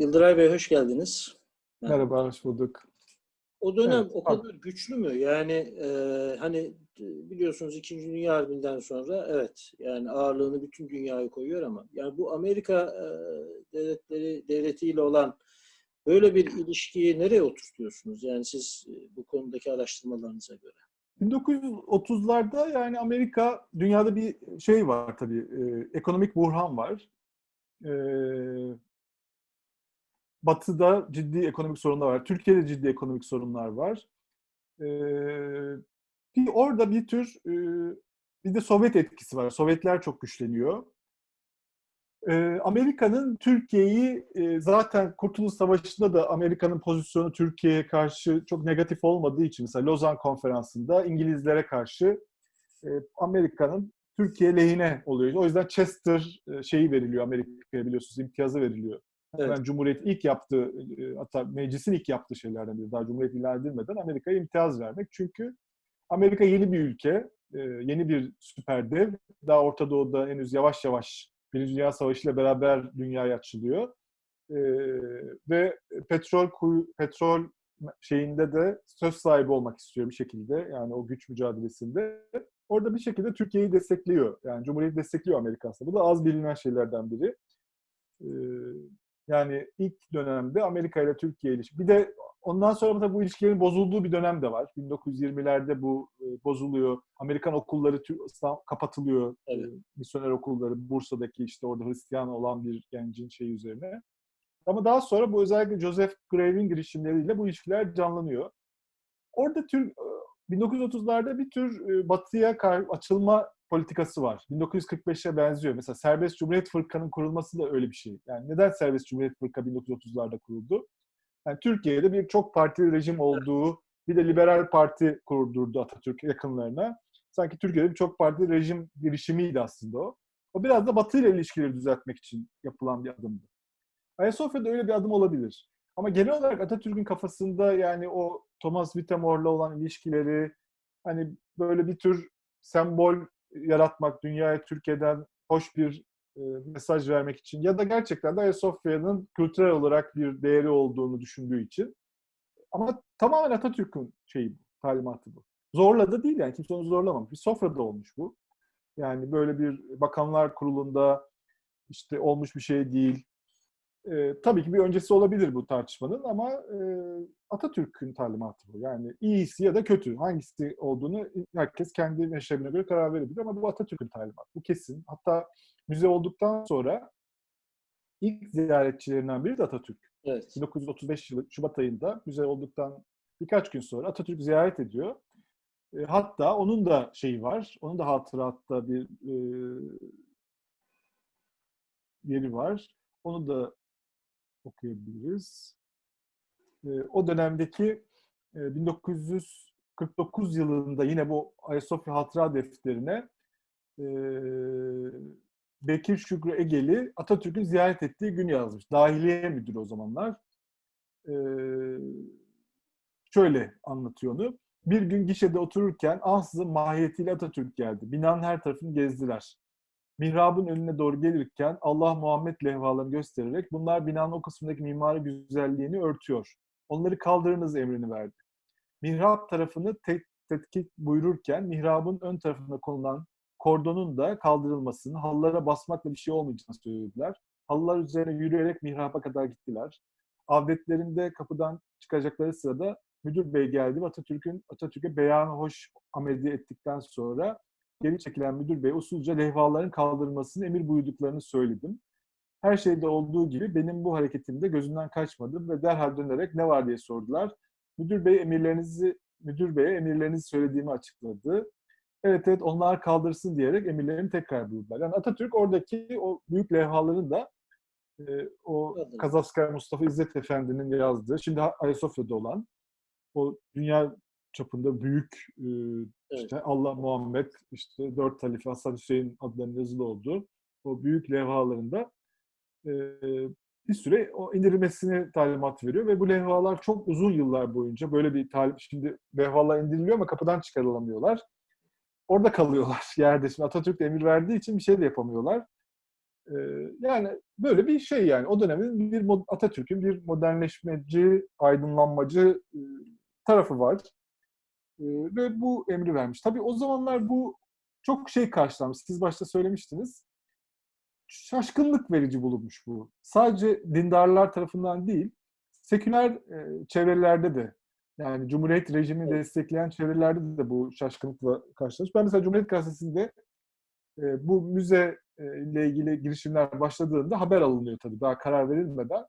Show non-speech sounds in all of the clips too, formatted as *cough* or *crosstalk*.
Yıldıray Bey hoş geldiniz. Merhaba, hoş bulduk. O dönem Evet, o kadar güçlü mü? Yani e, hani biliyorsunuz İkinci Dünya Harbi'nden sonra evet yani ağırlığını bütün dünyaya koyuyor ama yani bu Amerika e, devletleri devletiyle olan böyle bir ilişkiyi nereye oturtuyorsunuz? Yani siz e, bu konudaki araştırmalarınıza göre. 1930'larda yani Amerika, dünyada bir şey var tabii, e, ekonomik buhran var. E, batı'da ciddi ekonomik sorunlar var. Türkiye'de ciddi ekonomik sorunlar var. E, bir orada bir tür, e, bir de Sovyet etkisi var. Sovyetler çok güçleniyor. E, Amerika'nın Türkiye'yi e, zaten Kurtuluş Savaşı'nda da Amerika'nın pozisyonu Türkiye'ye karşı çok negatif olmadığı için mesela Lozan Konferansı'nda İngilizlere karşı e, Amerika'nın Türkiye lehine oluyor. O yüzden Chester e, şeyi veriliyor Amerika'ya biliyorsunuz imtiyazı veriliyor. Evet. Yani Cumhuriyet ilk yaptığı e, hatta meclisin ilk yaptığı şeylerden biri daha Cumhuriyet ilan edilmeden Amerika'ya imtiyaz vermek. Çünkü Amerika yeni bir ülke, e, yeni bir süper dev. Daha Orta Doğu'da henüz yavaş yavaş Birinci Dünya Savaşı ile beraber dünyaya açılıyor. E, ve petrol kuyu, petrol şeyinde de söz sahibi olmak istiyor bir şekilde. Yani o güç mücadelesinde. Orada bir şekilde Türkiye'yi destekliyor. Yani Cumhuriyeti destekliyor Amerika aslında. Bu da az bilinen şeylerden biri. E, yani ilk dönemde Amerika ile Türkiye ilişki. Bir de ondan sonra da bu ilişkilerin bozulduğu bir dönem de var. 1920'lerde bu e, bozuluyor. Amerikan okulları İslam- kapatılıyor. Evet. E, misyoner okulları Bursa'daki işte orada Hristiyan olan bir gencin şeyi üzerine. Ama daha sonra bu özellikle Joseph Grave'in girişimleriyle bu ilişkiler canlanıyor. Orada tür, e, 1930'larda bir tür e, batıya açılma politikası var. 1945'e benziyor. Mesela Serbest Cumhuriyet Fırkanın kurulması da öyle bir şey. Yani neden Serbest Cumhuriyet Fırka 1930'larda kuruldu? Yani Türkiye'de bir çok partili rejim olduğu, bir de liberal parti kurdurdu Atatürk yakınlarına. Sanki Türkiye'de bir çok partili rejim girişimiydi aslında o. O biraz da Batı ile ilişkileri düzeltmek için yapılan bir adımdı. Ayasofya'da öyle bir adım olabilir. Ama genel olarak Atatürk'ün kafasında yani o Thomas Whittemore'la olan ilişkileri hani böyle bir tür sembol yaratmak, dünyaya Türkiye'den hoş bir e, mesaj vermek için ya da gerçekten de Ayasofya'nın kültürel olarak bir değeri olduğunu düşündüğü için. Ama tamamen Atatürk'ün şeyi bu, talimatı bu. Zorla da değil yani kimse onu zorlamamış. Bir sofrada olmuş bu. Yani böyle bir bakanlar kurulunda işte olmuş bir şey değil. E, tabii ki bir öncesi olabilir bu tartışmanın ama e, Atatürk'ün talimatı bu. Yani iyisi ya da kötü hangisi olduğunu herkes kendi meşrebine göre karar verebilir ama bu Atatürk'ün talimatı. Bu kesin. Hatta müze olduktan sonra ilk ziyaretçilerinden biri de Atatürk. Evet. 1935 yılı Şubat ayında müze olduktan birkaç gün sonra Atatürk ziyaret ediyor. E, hatta onun da şeyi var, onun da hatıratta bir e, yeri var. Onu da okuyabiliriz. E, o dönemdeki e, 1949 yılında yine bu Ayasofya Hatıra Defteri'ne e, Bekir Şükrü Egeli Atatürk'ün ziyaret ettiği gün yazmış. Dahiliye müdürü o zamanlar. E, şöyle anlatıyor onu. Bir gün gişede otururken ansızın mahiyetiyle Atatürk geldi. Binanın her tarafını gezdiler. Mihrabın önüne doğru gelirken Allah Muhammed levhalarını göstererek bunlar binanın o kısmındaki mimari güzelliğini örtüyor. Onları kaldırınız emrini verdi. Mihrap tarafını tetkik buyururken mihrabın ön tarafına konulan kordonun da kaldırılmasını, halılara basmakla bir şey olmayacağını söylediler. Halılar üzerine yürüyerek mihraba kadar gittiler. Avdetlerinde kapıdan çıkacakları sırada müdür bey geldi ve Atatürk'ün Atatürk'e beyanı hoş amedi ettikten sonra geri çekilen müdür bey usulca levhaların kaldırılmasını emir buyurduklarını söyledim. Her şeyde olduğu gibi benim bu hareketimde gözümden kaçmadı ve derhal dönerek ne var diye sordular. Müdür bey emirlerinizi müdür beye emirlerinizi söylediğimi açıkladı. Evet evet onlar kaldırsın diyerek emirlerini tekrar buyurdular. Yani Atatürk oradaki o büyük levhaların da e, o. Kazaskar Mustafa İzzet Efendi'nin yazdığı, şimdi Ayasofya'da olan o dünya çapında büyük e, işte Allah Muhammed, işte dört halife Hasan Hüseyin adlarının yazılı olduğu o büyük levhalarında e, bir süre o indirilmesini talimat veriyor ve bu levhalar çok uzun yıllar boyunca böyle bir talim, şimdi levhalar indiriliyor ama kapıdan çıkarılamıyorlar. Orada kalıyorlar *laughs* yerde. Şimdi Atatürk de emir verdiği için bir şey de yapamıyorlar. E, yani böyle bir şey yani. O dönemin bir Atatürk'ün bir modernleşmeci, aydınlanmacı e, tarafı var. E, ve bu emri vermiş. Tabii o zamanlar bu çok şey karşılanmış. Siz başta söylemiştiniz. Şaşkınlık verici bulunmuş bu. Sadece dindarlar tarafından değil, seküler e, çevrelerde de yani Cumhuriyet rejimini destekleyen çevrelerde de bu şaşkınlıkla karşılaşmış. Ben mesela Cumhuriyet Gazetesi'nde e, bu müze e, ile ilgili girişimler başladığında haber alınıyor tabii daha karar verilmeden.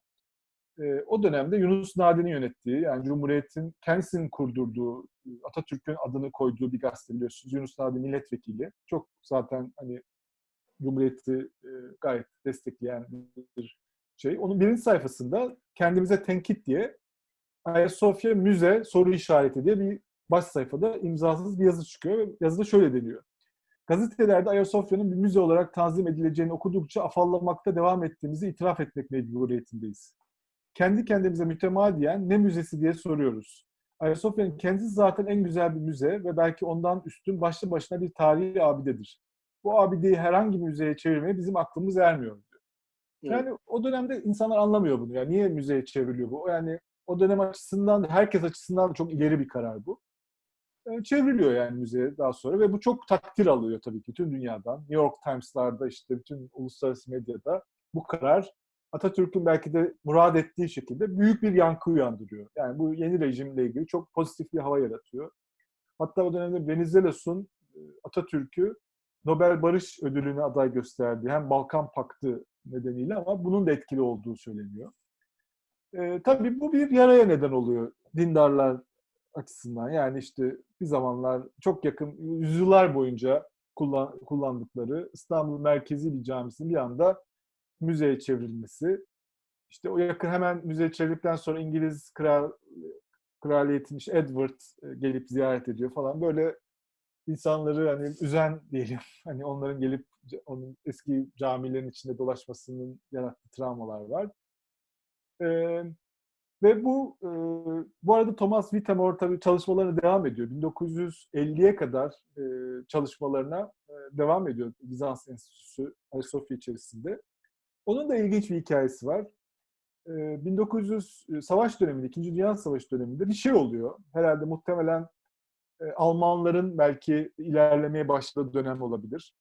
E, o dönemde Yunus Nadi'nin yönettiği yani Cumhuriyet'in kendisinin kurdurduğu Atatürk'ün adını koyduğu bir gazete biliyorsunuz. Yunus Nadi milletvekili. Çok zaten hani Cumhuriyet'i e, gayet destekleyen bir şey. Onun birinci sayfasında kendimize tenkit diye Ayasofya Müze soru işareti diye bir baş sayfada imzasız bir yazı çıkıyor yazıda şöyle deniyor. Gazetelerde Ayasofya'nın bir müze olarak tanzim edileceğini okudukça afallamakta devam ettiğimizi itiraf etmek mecburiyetindeyiz. Kendi kendimize mütemadiyen ne müzesi diye soruyoruz. Ayasofya'nın kendisi zaten en güzel bir müze ve belki ondan üstün başlı başına bir tarihi abidedir. Bu abideyi herhangi bir müzeye çevirmeye bizim aklımız ermiyor diyor. Yani evet. o dönemde insanlar anlamıyor bunu. Yani niye müzeye çevriliyor bu? Yani o dönem açısından, herkes açısından çok ileri bir karar bu. Yani çevriliyor yani müzeye daha sonra ve bu çok takdir alıyor tabii ki tüm dünyadan. New York Times'larda işte bütün uluslararası medyada bu karar Atatürk'ün belki de murad ettiği şekilde büyük bir yankı uyandırıyor. Yani bu yeni rejimle ilgili çok pozitif bir hava yaratıyor. Hatta o dönemde Venizelos,'un e, Atatürk'ü Nobel Barış Ödülü'ne aday gösterdiği hem Balkan Paktı nedeniyle ama bunun da etkili olduğu söyleniyor. E, tabii bu bir yaraya neden oluyor dindarlar açısından. Yani işte bir zamanlar çok yakın yüzyıllar boyunca kullan, kullandıkları İstanbul merkezi bir camisinin bir anda müzeye çevrilmesi. İşte o yakın hemen müzeye çevirdikten sonra İngiliz kral kraliyetin işte Edward e, gelip ziyaret ediyor falan. Böyle insanları hani üzen diyelim. *laughs* Hani onların gelip onun eski camilerin içinde dolaşmasının yarattığı travmalar var. Ee, ve bu e, bu arada Thomas Whittemore tabii çalışmalarına devam ediyor. 1950'ye kadar e, çalışmalarına e, devam ediyor Bizans Enstitüsü Ayasofya içerisinde. Onun da ilginç bir hikayesi var. E, 1900 e, savaş döneminde, İkinci Dünya Savaşı döneminde bir şey oluyor. Herhalde muhtemelen e, Almanların belki ilerlemeye başladığı dönem olabilir.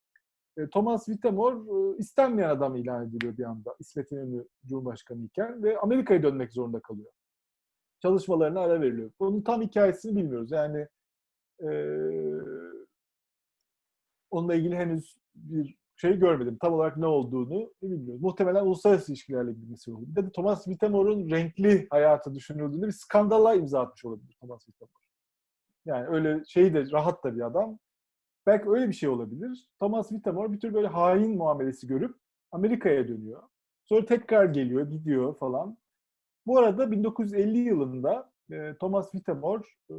E, Thomas Whittemore istenmeyen adam ilan ediliyor bir anda İsmet İnönü Cumhurbaşkanı iken ve Amerika'ya dönmek zorunda kalıyor. Çalışmalarına ara veriliyor. Bunun tam hikayesini bilmiyoruz. Yani e, onunla ilgili henüz bir şey görmedim. Tam olarak ne olduğunu bilmiyoruz. Muhtemelen uluslararası ilişkilerle şey oldu. Bir de Thomas Whittemore'un renkli hayatı düşünüldüğünde bir skandala imza atmış olabilir Thomas Whittemore. Yani öyle şey de rahat da bir adam. Belki öyle bir şey olabilir. Thomas Whittemore bir tür böyle hain muamelesi görüp Amerika'ya dönüyor. Sonra tekrar geliyor, gidiyor falan. Bu arada 1950 yılında e, Thomas Whittemore e,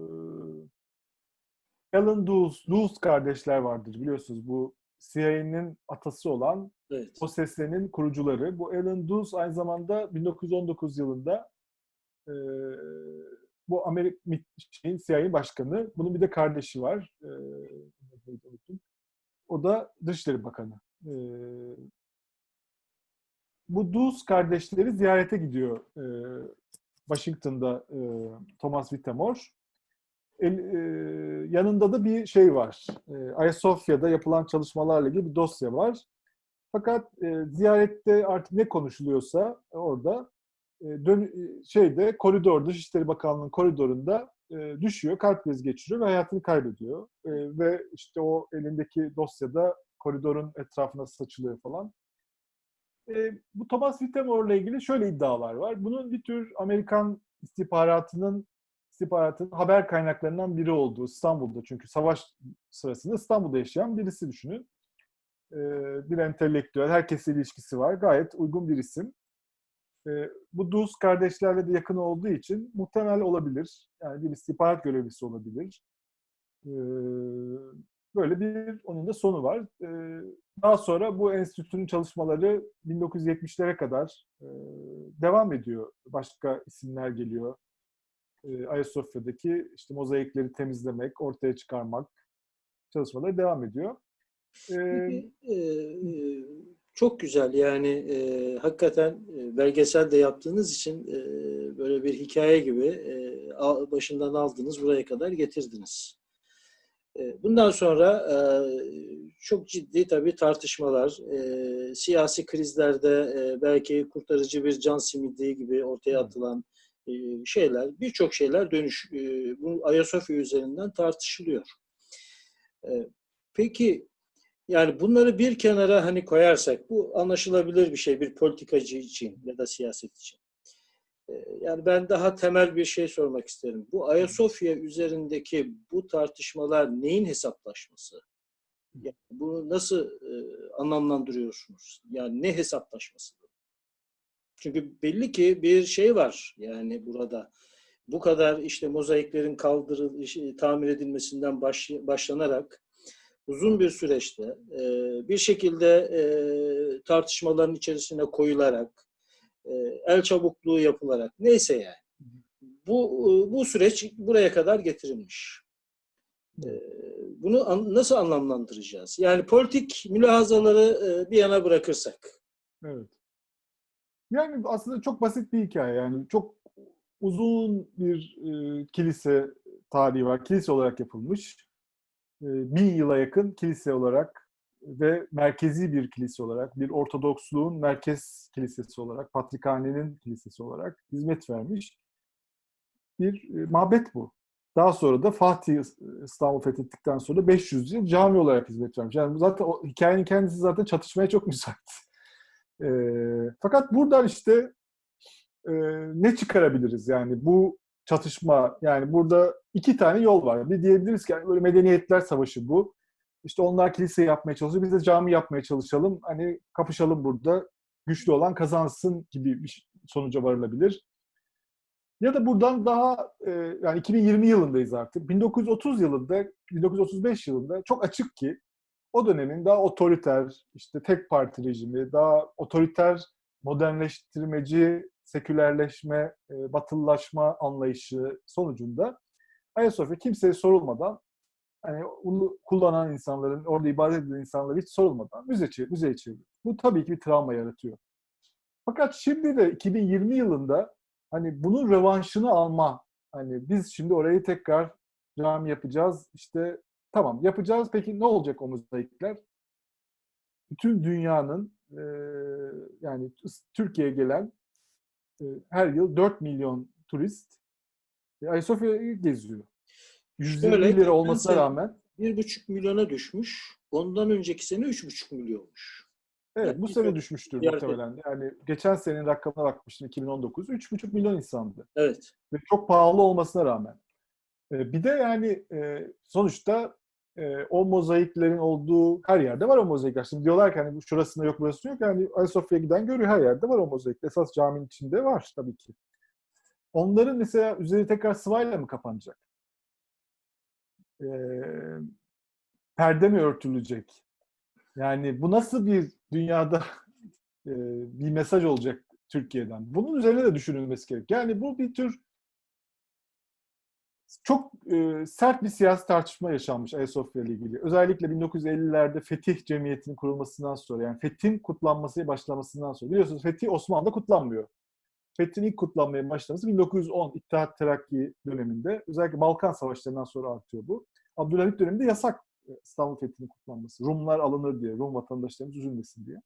Alan Dulles, Dulles kardeşler vardır biliyorsunuz bu CIA'nin atası olan evet. o seslerin kurucuları. Bu Alan Dulles aynı zamanda 1919 yılında e, bu Amerika şeyin CIA başkanı. Bunun bir de kardeşi var. E, o da Dışişleri Bakanı. E, bu Dulles kardeşleri ziyarete gidiyor e, Washington'da e, Thomas Whittemore. El, e, yanında da bir şey var. E, Ayasofya'da yapılan çalışmalarla ilgili bir dosya var. Fakat e, ziyarette artık ne konuşuluyorsa orada e, dön, e, şeyde koridor Dışişleri Bakanlığı'nın koridorunda e, düşüyor, kalp krizi geçiriyor ve hayatını kaybediyor. E, ve işte o elindeki dosyada koridorun etrafına saçılıyor falan. E, bu Thomas Whittemore ile ilgili şöyle iddialar var. Bunun bir tür Amerikan istihbaratının istihbaratın haber kaynaklarından biri olduğu İstanbul'da çünkü savaş sırasında İstanbul'da yaşayan birisi düşünün. E, bir entelektüel, herkesle ilişkisi var. Gayet uygun bir isim. E, bu Duz kardeşlerle de yakın olduğu için muhtemel olabilir. Yani bir istihbarat görevlisi olabilir. E, böyle bir onun da sonu var. E, daha sonra bu enstitünün çalışmaları 1970'lere kadar e, devam ediyor. Başka isimler geliyor. E, Ayasofya'daki işte mozaikleri temizlemek, ortaya çıkarmak çalışmaları devam ediyor. Peki, e, çok güzel yani e, hakikaten belgesel de yaptığınız için e, böyle bir hikaye gibi e, al- başından aldınız buraya kadar getirdiniz. E, bundan sonra e, çok ciddi tabii tartışmalar, e, siyasi krizlerde e, belki kurtarıcı bir can simidi gibi ortaya atılan e, şeyler, birçok şeyler dönüş, e, bu Ayasofya üzerinden tartışılıyor. E, peki yani bunları bir kenara hani koyarsak bu anlaşılabilir bir şey bir politikacı için ya da siyaset için. Yani ben daha temel bir şey sormak isterim. Bu Ayasofya üzerindeki bu tartışmalar neyin hesaplaşması? Yani bunu nasıl e, anlamlandırıyorsunuz? Yani ne hesaplaşması? Çünkü belli ki bir şey var yani burada. Bu kadar işte mozaiklerin kaldırıl tamir edilmesinden baş, başlanarak uzun bir süreçte e, bir şekilde e, tartışmaların içerisine koyularak e, el çabukluğu yapılarak neyse yani bu e, bu süreç buraya kadar getirilmiş. E, bunu nasıl anlamlandıracağız? Yani politik mülahazaları e, bir yana bırakırsak. Evet. Yani aslında çok basit bir hikaye. Yani çok uzun bir e, kilise tarihi var. Kilise olarak yapılmış. E, bin yıla yakın kilise olarak ve merkezi bir kilise olarak, bir Ortodoksluğun merkez kilisesi olarak, Patrikhane'nin kilisesi olarak hizmet vermiş bir e, mabet bu. Daha sonra da Fatih İstanbul fethettikten sonra 500 yıl cami olarak hizmet vermiş. Yani zaten o hikayenin kendisi zaten çatışmaya çok müsait. E, fakat buradan işte e, ne çıkarabiliriz? Yani bu çatışma, yani burada iki tane yol var. Bir diyebiliriz ki yani böyle medeniyetler savaşı bu. İşte onlar kilise yapmaya çalışıyor, biz de cami yapmaya çalışalım. Hani kapışalım burada, güçlü olan kazansın gibi bir sonuca varılabilir. Ya da buradan daha e, yani 2020 yılındayız artık. 1930 yılında, 1935 yılında çok açık ki o dönemin daha otoriter, işte tek parti rejimi, daha otoriter, modernleştirmeci, sekülerleşme, e, batılılaşma anlayışı sonucunda Ayasofya kimseye sorulmadan hani bunu kullanan insanların, orada ibadet eden insanlara hiç sorulmadan müze, müzeye çeviriyor. Bu tabii ki bir travma yaratıyor. Fakat şimdi de 2020 yılında hani bunun rövanşını alma, hani biz şimdi orayı tekrar cami yapacağız, işte tamam yapacağız, peki ne olacak o mozaikler? Bütün dünyanın e, yani Türkiye'ye gelen e, her yıl 4 milyon turist e, Ayasofya'yı geziyor. 120 Şöyle, lira olmasına rağmen bir buçuk milyona düşmüş. Ondan önceki sene üç buçuk milyonmuş. Evet Yani bu sene düşmüştür yerde- muhtemelen. Yani geçen senenin rakamına bakmıştım 2019. 3,5 milyon insandı. Evet. Ve çok pahalı olmasına rağmen. Ee, bir de yani e, sonuçta e, o mozaiklerin olduğu her yerde var o mozaikler. Şimdi diyorlar ki hani şurasında yok burası yok. Yani Ayasofya'ya giden görüyor her yerde var o mozaik. Esas caminin içinde var tabii ki. Onların mesela üzeri tekrar sıvayla mı kapanacak? Ee, perde mi örtülecek? Yani bu nasıl bir dünyada *laughs* e, bir mesaj olacak Türkiye'den? Bunun üzerine de düşünülmesi gerek. Yani bu bir tür çok e, sert bir siyasi tartışma yaşanmış Ayasofya ile ilgili. Özellikle 1950'lerde Fetih Cemiyeti'nin kurulmasından sonra yani Fetih'in kutlanmasıya başlamasından sonra. Biliyorsunuz Fetih Osmanlı'da kutlanmıyor. Fetih'in ilk kutlanmaya başlaması 1910 İttihat Terakki döneminde. Özellikle Balkan Savaşlarından sonra artıyor bu. Abdülhamit döneminde yasak e, İstanbul Fethi'nin kutlanması. Rumlar alınır diye, Rum vatandaşlarımız üzülmesin diye.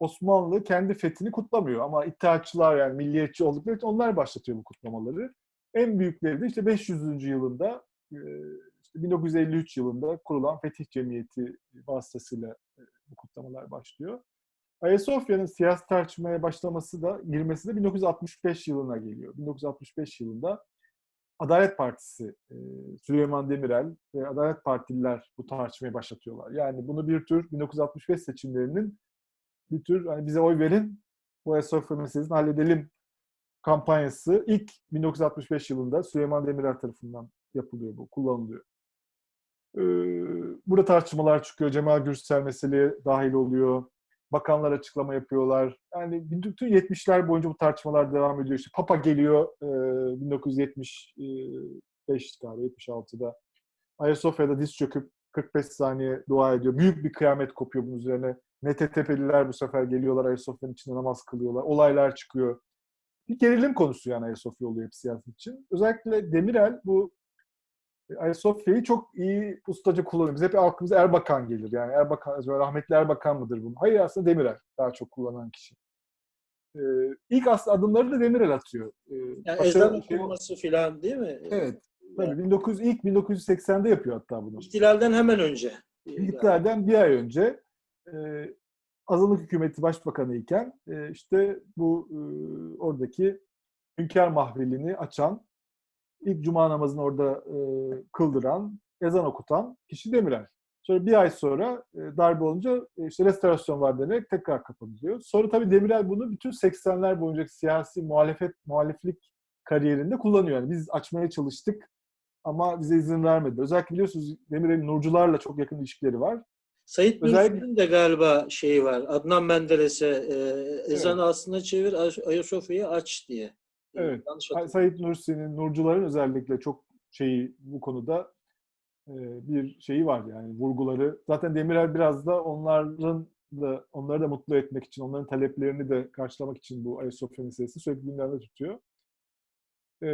Osmanlı kendi fethini kutlamıyor ama İttihatçılar yani milliyetçi oldukları için onlar başlatıyor bu kutlamaları. En büyükleri de işte 500. yılında, e, işte 1953 yılında kurulan Fetih Cemiyeti vasıtasıyla e, bu kutlamalar başlıyor. Ayasofya'nın siyasi tartışmaya başlaması da, girmesi de 1965 yılına geliyor. 1965 yılında Adalet Partisi, e, Süleyman Demirel ve Adalet Partililer bu tartışmayı başlatıyorlar. Yani bunu bir tür 1965 seçimlerinin bir tür hani bize oy verin, bu Ayasofya meselesini halledelim kampanyası ilk 1965 yılında Süleyman Demirel tarafından yapılıyor bu, kullanılıyor. Ee, burada tartışmalar çıkıyor. Cemal Gürsel meseleye dahil oluyor. Bakanlar açıklama yapıyorlar. Yani bütün 70'ler boyunca bu tartışmalar devam ediyor. İşte Papa geliyor e, 1975 galiba 76'da. Ayasofya'da diz çöküp 45 saniye dua ediyor. Büyük bir kıyamet kopuyor bunun üzerine. MTTP'liler bu sefer geliyorlar Ayasofya'nın içinde namaz kılıyorlar. Olaylar çıkıyor. Bir gerilim konusu yani Ayasofya oluyor hep siyaset için. Özellikle Demirel bu Ayasofya'yı çok iyi ustaca kullanıyor. Biz hep aklımıza Erbakan gelir. Yani Erbakan, rahmetli Erbakan mıdır bu? Hayır aslında Demirel daha çok kullanan kişi. Ee, ilk aslında adımları da Demirel atıyor. Ee, Yani ezan şey- okunması filan değil mi? Evet. Tabii 1900 ilk 1980'de yapıyor hatta bunu. İhtilalden hemen önce. İhtilalden bir ay önce e, azınlık hükümeti başbakanı iken e, işte bu e, oradaki hünkâr mahvilini açan, ilk cuma namazını orada e, kıldıran, ezan okutan kişi Demirel. Sonra bir ay sonra e, darbe olunca e, işte restorasyon var denerek tekrar kapatılıyor. Sonra tabii Demirel bunu bütün 80'ler boyunca siyasi muhalefet, muhaliflik kariyerinde kullanıyor. Yani biz açmaya çalıştık ama bize izin vermedi. Özellikle biliyorsunuz Demirel'in Nurcularla çok yakın ilişkileri var. Sayit Nursi'nin de galiba şeyi var. Adnan Menderes'e e, ezanı aslında çevir Ay- Ayasofya'yı aç diye. Evet. Hay- hatırlamıyorum. Said Nursi'nin, Nurcuların özellikle çok şeyi bu konuda e, bir şeyi var yani vurguları. Zaten Demirel biraz da onların da onları da mutlu etmek için, onların taleplerini de karşılamak için bu Ayasofya meselesi sürekli gündemde tutuyor. E,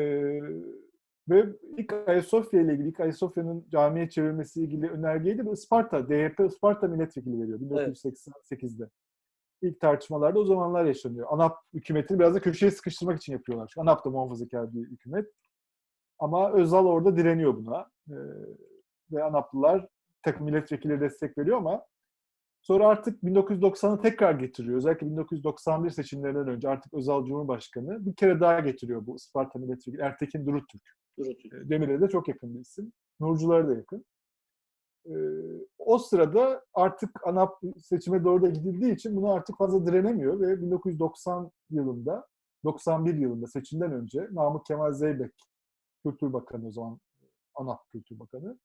ve ilk Ayasofya ile ilgili, ilk Ayasofya'nın camiye çevrilmesi ile ilgili önergeyi de Isparta, DYP Isparta milletvekili veriyor 1988'de. İlk tartışmalarda o zamanlar yaşanıyor. ANAP hükümetini biraz da köşeye sıkıştırmak için yapıyorlar. Çünkü ANAP da muhafazakar bir hükümet. Ama Özal orada direniyor buna. Ee, ve ANAP'lılar takım milletvekilleri destek veriyor ama sonra artık 1990'ı tekrar getiriyor. Özellikle 1991 seçimlerinden önce artık Özal Cumhurbaşkanı bir kere daha getiriyor bu Isparta milletvekili Ertekin Durutürk. E, Demirel'e de çok yakın bir isim. Nurculara da yakın. Ee, o sırada artık ANAP seçime doğru da gidildiği için bunu artık fazla direnemiyor ve 1990 yılında, 91 yılında seçimden önce Namık Kemal Zeybek Kültür Bakanı o zaman ANAP Kültür Bakanı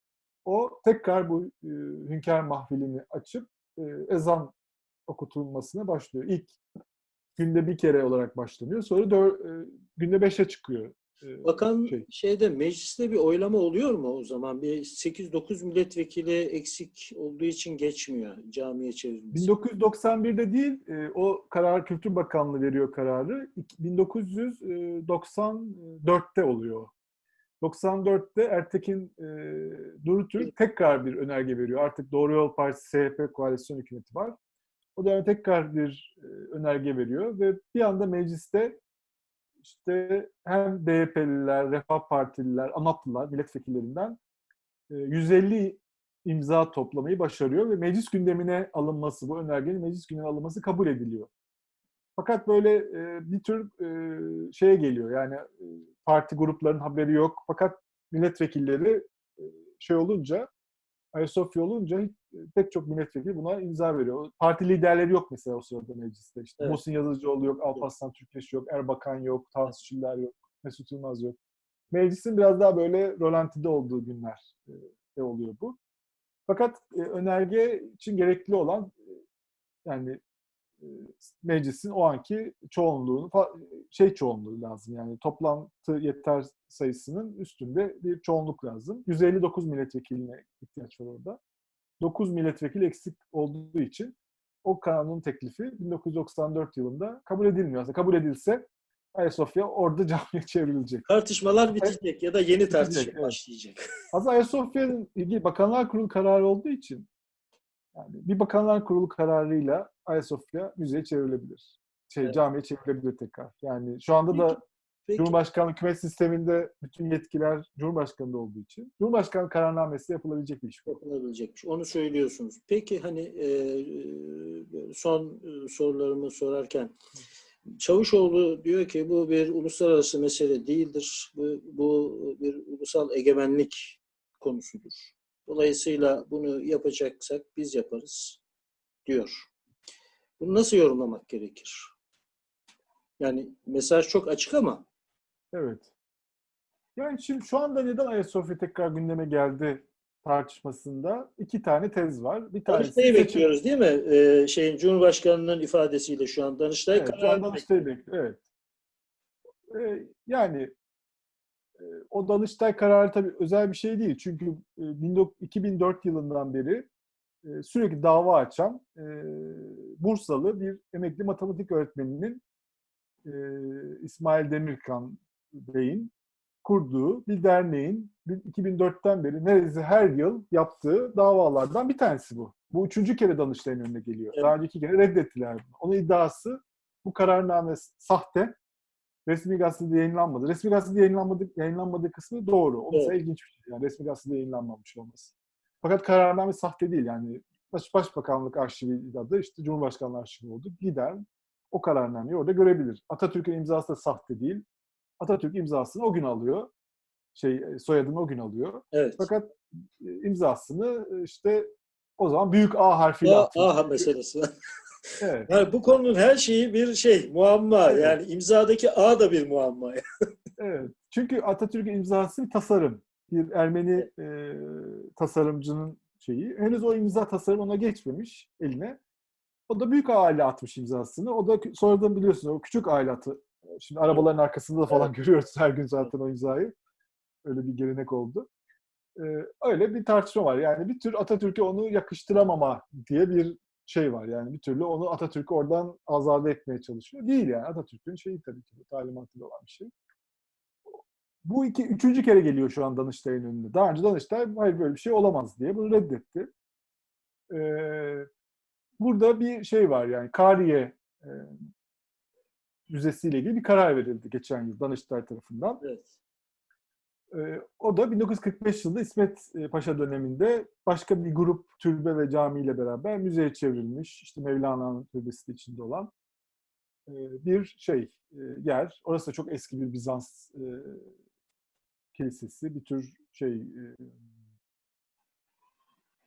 o tekrar bu e, hünkâr mahfilini açıp e, ezan okutulmasına başlıyor. İlk günde bir kere olarak başlanıyor. Sonra dör, e, günde beşe çıkıyor. E, Bakan şey. şeyde mecliste bir oylama oluyor mu o zaman? Bir 8-9 milletvekili eksik olduğu için geçmiyor camiye çevrilmesi. 1991'de değil, e, o karar Kültür Bakanlığı veriyor kararı. İk- 1994'te oluyor. 94'te Ertekin e, Durutürk tekrar bir önerge veriyor. Artık Doğru Yol Partisi CHP koalisyon hükümeti var. O dönem tekrar bir e, önerge veriyor ve bir anda mecliste işte hem DYP'liler, Refah Partililer, ANAP'lılar milletvekillerinden e, 150 imza toplamayı başarıyor ve meclis gündemine alınması, bu önergenin meclis gündemine alınması kabul ediliyor. Fakat böyle e, bir tür e, şeye geliyor yani e, parti gruplarının haberi yok. Fakat milletvekilleri e, şey olunca, Ayasofya olunca e, pek çok milletvekili buna imza veriyor. Parti liderleri yok mesela o sırada mecliste. İşte Evet. Muhsin Yazıcıoğlu yok, Alparslan Türkeş yok, Erbakan yok, Tansu Çiller yok, Mesut Yılmaz yok. Meclisin biraz daha böyle rolantide olduğu günler e, de oluyor bu. Fakat e, önerge için gerekli olan e, yani meclisin o anki çoğunluğunu şey çoğunluğu lazım yani toplantı yeter sayısının üstünde bir çoğunluk lazım. 159 milletvekiline ihtiyaç var orada. 9 milletvekili eksik olduğu için o kanun teklifi 1994 yılında kabul edilmiyor. Aslında kabul edilse Ayasofya orada *laughs* camiye çevrilecek. Tartışmalar bitecek ya da yeni tartışma evet. başlayacak. *laughs* Aslında Ayasofya'nın ilgili Bakanlar Kurulu kararı olduğu için yani bir Bakanlar Kurulu kararıyla Ayasofya müzeye çevrilebilir. Şey, Evet. camiye çevrilebilir tekrar. Yani şu anda da Peki, Cumhurbaşkanlığı hükümet sisteminde bütün yetkiler Cumhurbaşkanı'nda olduğu için Cumhurbaşkanı kararnamesi yapılabilecek bir iş. yapılabilecekmiş. Onu söylüyorsunuz. Peki hani e, e, son e, sorularımı sorarken Çavuşoğlu diyor ki bu bir uluslararası mesele değildir. Bu, bu bir ulusal egemenlik konusudur. Dolayısıyla bunu yapacaksak biz yaparız diyor. Bunu nasıl yorumlamak gerekir? Yani mesaj çok açık ama Evet. Yani şimdi şu anda neden Ayasofya tekrar gündeme geldi tartışmasında iki tane tez var. Bir tanesi Danıştay'ı seçim- bekliyoruz değil mi? Ee, şeyin Cumhurbaşkanı'nın ifadesiyle şu an Danıştay Evet, şu kararı an Danıştay bekliyor. Evet. Ee, yani e, o Danıştay kararı tabii özel bir şey değil. Çünkü e, 19- 2004 yılından beri e, sürekli dava açan e, Bursalı bir emekli matematik öğretmeninin e, İsmail Demirkan Bey'in kurduğu bir derneğin 2004'ten beri neredeyse her yıl yaptığı davalardan bir tanesi bu. Bu üçüncü kere Danıştay'ın önüne geliyor. Evet. Daha önce iki kere reddettiler bunu. Onun iddiası bu kararname sahte. Resmi gazetede yayınlanmadı. Resmi gazetede yayınlanmadı, yayınlanmadığı kısmı doğru. O mesela Evet. ilginç bir şey. Yani resmi gazetede yayınlanmamış olması. Fakat kararname sahte değil. Yani Baş, Başbakanlık arşivi adı işte Cumhurbaşkanlığı arşivi oldu. Gider o kararnameyi orada görebilir. Atatürk'ün imzası da sahte değil. Atatürk imzasını o gün alıyor. Şey soyadını o gün alıyor. Evet. Fakat e, imzasını e, işte o zaman büyük A harfiyle A. A meselesi. *laughs* Evet. Yani bu konunun her şeyi bir şey, muamma. Evet. Yani imzadaki A da bir muamma. *laughs* Evet. Çünkü Atatürk'ün imzası bir tasarım. Bir Ermeni e, tasarımcının şeyi. Henüz o imza tasarım ona geçmemiş eline. O da büyük aile atmış imzasını. O da sonradan biliyorsunuz o küçük aile atı. Şimdi arabaların arkasında da falan görüyoruz her gün zaten o imzayı. Öyle bir gelenek oldu. E, öyle bir tartışma var. Yani bir tür Atatürk'e onu yakıştıramama diye bir şey var. Yani bir türlü onu Atatürk'ü oradan azade etmeye çalışıyor. Değil yani. Atatürk'ün şeyi tabii ki bu talimatıyla olan bir şey. Bu iki, üçüncü kere geliyor şu an Danıştay'ın önüne. Daha önce Danıştay hayır böyle bir şey olamaz diye bunu reddetti. Ee, burada bir şey var yani Kariye e, Müzesi'yle ilgili bir karar verildi geçen yıl Danıştay tarafından. Evet. Ee, o da 1945 yılında İsmet e, Paşa döneminde başka bir grup türbe ve camiyle beraber müzeye çevrilmiş. İşte Mevlana'nın türbesi de içinde olan e, bir şey e, yer. Orası da çok eski bir Bizans e, kilisesi. Bir tür şey e,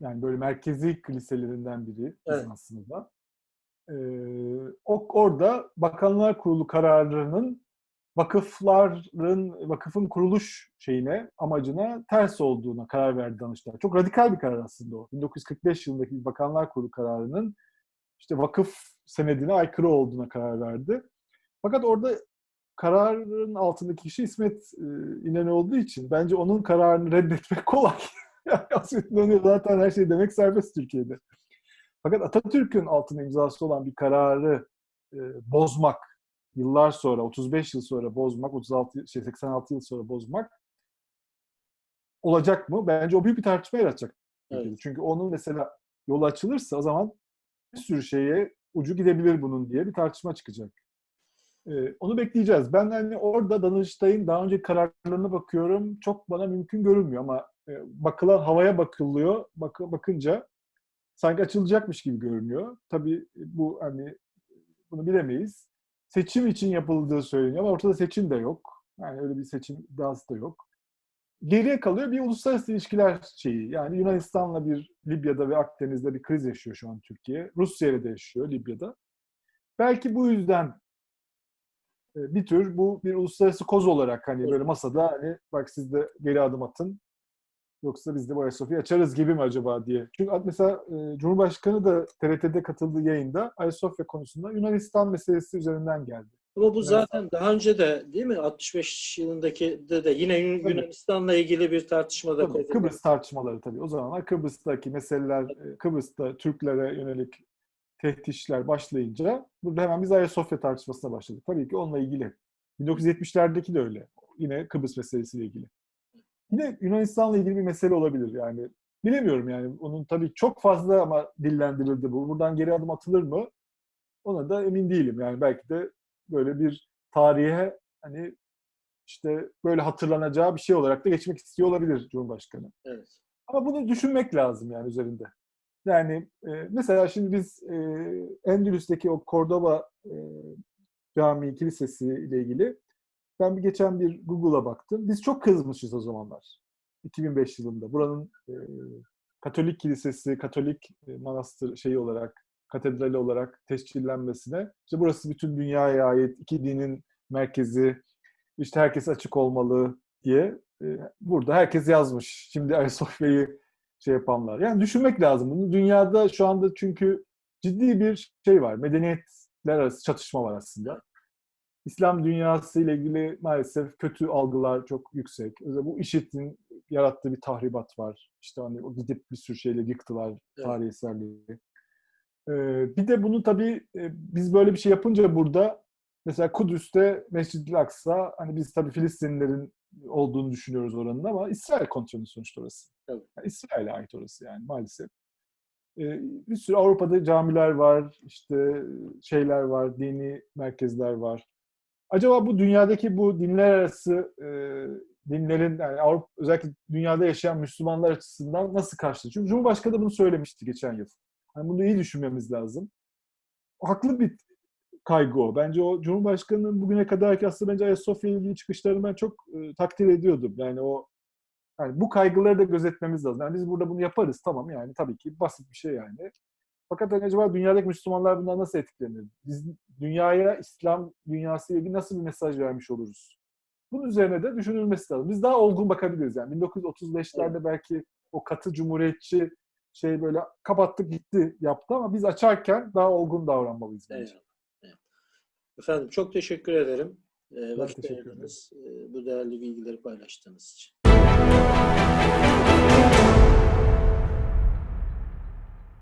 yani böyle merkezi kiliselerinden biri Evet. Bizans'ın da. E, orada Bakanlar Kurulu kararının vakıfların, vakıfın kuruluş şeyine, amacına ters olduğuna karar verdi Danıştay. Çok radikal bir karar aslında o. 1945 yılındaki Bakanlar Kurulu kararının işte vakıf senedine aykırı olduğuna karar verdi. Fakat orada kararın altındaki kişi İsmet İnönü olduğu için bence onun kararını reddetmek kolay. *laughs* İsmet İnönü zaten her şey demek serbest Türkiye'de. Fakat Atatürk'ün altında imzası olan bir kararı e, bozmak, yıllar sonra, 35 yıl sonra bozmak, 36 şey 86 yıl sonra bozmak olacak mı? Bence o büyük bir tartışma yaratacak. Evet. Çünkü onun mesela yolu açılırsa o zaman bir sürü şeye ucu gidebilir bunun diye bir tartışma çıkacak. Ee, onu bekleyeceğiz. Ben hani orada Danıştay'ın daha önce kararlarına bakıyorum. Çok bana mümkün görünmüyor ama e, bakılan havaya bakılıyor. Bak, bakınca sanki açılacakmış gibi görünüyor. Tabii bu hani bunu bilemeyiz. Seçim için yapıldığı söyleniyor ama ortada seçim de yok. Yani öyle bir seçim iddiası da yok. Geriye kalıyor bir uluslararası ilişkiler şeyi. Yani Yunanistan'la bir Libya'da ve Akdeniz'de bir kriz yaşıyor şu an Türkiye. Rusya ile de yaşıyor Libya'da. Belki bu yüzden e, bir tür bu bir uluslararası koz olarak hani böyle masada hani bak siz de geri adım atın yoksa biz de bu Ayasofya'yı açarız gibi mi acaba diye. Çünkü mesela e, Cumhurbaşkanı da TRT'de katıldığı yayında Ayasofya konusunda Yunanistan meselesi üzerinden geldi. Ama bu zaten daha önce de değil mi? 65 yılındaki de, de yine. Yunanistan'la ilgili bir tartışmada Tabii, Kıbrıs tartışmaları tabii. O zamanlar Kıbrıs'taki meseleler, e, Kıbrıs'ta Türklere yönelik tehditler başlayınca burada hemen biz Ayasofya tartışmasına başladık. Tabii ki onunla ilgili. 1970'lerdeki de öyle. Yine Kıbrıs meselesiyle ilgili. Yine Yunanistan'la ilgili bir mesele olabilir yani. Bilemiyorum yani. Onun tabii çok fazla ama dillendirildi bu. Buradan geri adım atılır mı? Ona da emin değilim. Yani belki de böyle bir tarihe hani işte böyle hatırlanacağı bir şey olarak da geçmek istiyor olabilir Cumhurbaşkanı. Evet. Ama bunu düşünmek lazım yani üzerinde. Yani e, mesela şimdi biz e, Endülüs'teki o Cordoba e, Camii Kilisesi ile ilgili ben bir geçen bir Google'a baktım. Biz çok kızmışız o zamanlar. 2005 yılında. Buranın e, Katolik Kilisesi, Katolik e, manastır şeyi olarak, katedrali olarak tescillenmesine. İşte burası bütün dünyaya ait iki dinin merkezi. İşte herkes açık olmalı diye e, burada herkes yazmış. Şimdi Ayasofya'yı şey yapanlar. Yani düşünmek lazım bunu. Dünyada şu anda çünkü ciddi bir şey var. Medeniyetler arası çatışma var aslında. İslam dünyası ile ilgili maalesef kötü algılar çok yüksek. Özellikle bu IŞİD'in yarattığı bir tahribat var. İşte hani o gidip bir sürü şeyle yıktılar Evet. eserleri. Ee, bir de bunu tabii e, biz böyle bir şey yapınca burada mesela Kudüs'te Mescid-i Aksa hani biz tabii Filistinlilerin olduğunu düşünüyoruz oranın ama İsrail kontrolü sonuçta orası. Yani İsrail'e ait orası yani maalesef. Ee, bir sürü Avrupa'da camiler var, işte şeyler var, dini merkezler var. Acaba bu dünyadaki bu dinler arası e, dinlerin yani Avrupa özellikle dünyada yaşayan Müslümanlar açısından nasıl karşılanıyor? Çünkü Cumhurbaşkanı da bunu söylemişti geçen yıl. Yani bunu iyi düşünmemiz lazım. Haklı bir kaygı o. Bence o Cumhurbaşkanı'nın bugüne kadarki aslında bence Ayasofya ilgili çıkışlarını ben çok e, takdir ediyordum. Yani o yani bu kaygıları da gözetmemiz lazım. Yani biz burada bunu yaparız tamam yani tabii ki basit bir şey yani. Fakat hani acaba dünyadaki Müslümanlar bundan nasıl etkilenir? Biz dünyaya İslam dünyası ile ilgili nasıl bir mesaj vermiş oluruz? Bunun üzerine de düşünülmesi lazım. Biz daha olgun bakabiliriz yani. 1935'lerde belki o katı cumhuriyetçi şey böyle kapattık gitti yaptı ama biz açarken daha olgun davranmalıyız bence. Eyvallah. Evet. Efendim çok teşekkür ederim. Ee, vakit ayırdınız. Ee, bu değerli bilgileri paylaştığınız için.